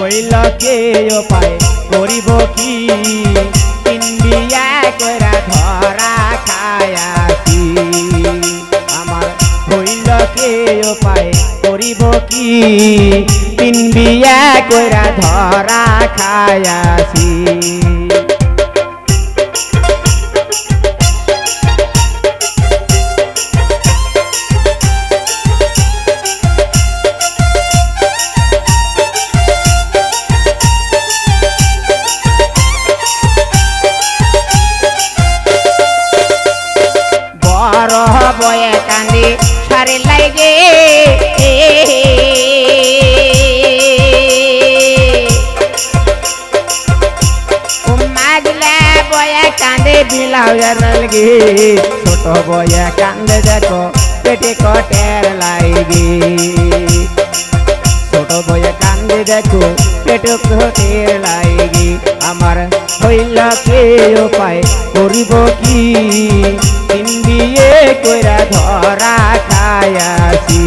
হইলা কে পায়। করিব কি? ইন্ডিয়া করা ধরা খায়া কি আমার হইল কে পায়। করিব কি? তিন বিয়া করা ধরা খায়াছি সারে লাগে কান্দে ছোট বয়ে কান্দে দেখো পেটে কটের লাগে ছোট বয়ে কান্দে দেখো পেটে কটের লাগে আমার হইল কে উপায় করিব কি বিয়ে কইরা ধরা খায়াছি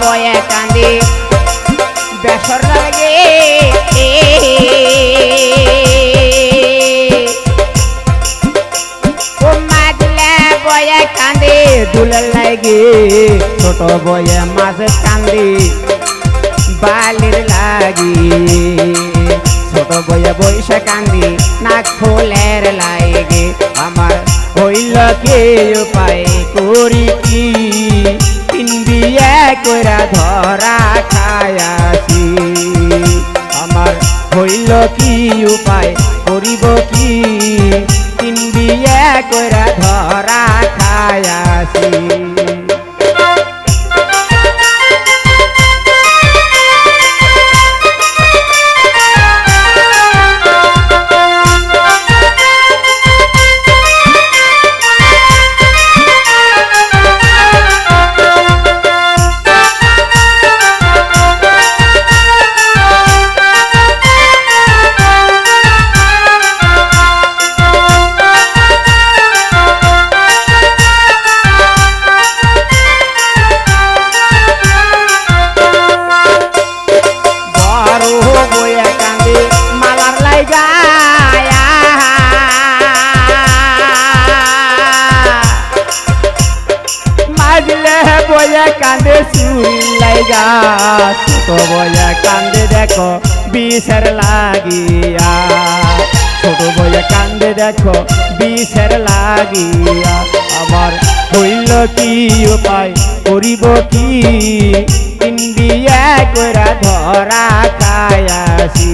বয়ে কান্দি বেসর লাগে ও বয়ে কান্দি দুলে লাগে। ছোট বয়ে মাঝে কান্দি বালির লাগি। ছোট বয়ে বৈশা কান্দি নাক ফুলের লাগে। আমার হইল কে উপায় করি কি? তিন বিয়ে কইরা ধরা খায়াছি আমার হইল কি উপায় করিব কি? কান্দে সুই লাইগা, ছোট কান্দে দেখো বিষের লাগিয়া। ছোট বইয়া কান্দে দেখো বিষের লাগিয়া। আমার হইল কি উপায় করিব কি? ইন্ডিয়া কইরা ধরা খায়াছি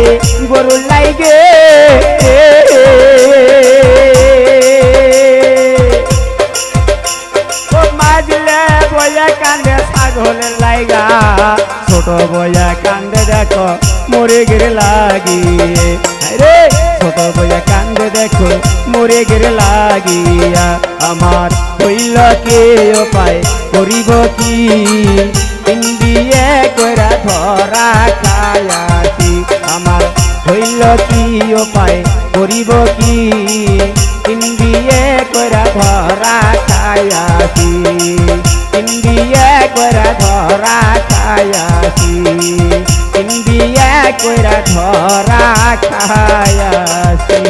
কান্দে গরু বইয়া কান্দে লাইগা ছোট কান্দে দেখো মরে গেলে লাগি ছোট কান্দে মরে গেলে লাগিয়া আমার হইল কে উপায় করিব কি? ইন্ডিয়ে কইরা ধরা খায়াছি আমার হইল কি উপায়? করিব কি? ইন্ডিয়ে করা ধরা খায়াছি ইন্ডিয়ে করা ধরা খায়াছি ইন্ডিয়ে করা ধরা খায়াছি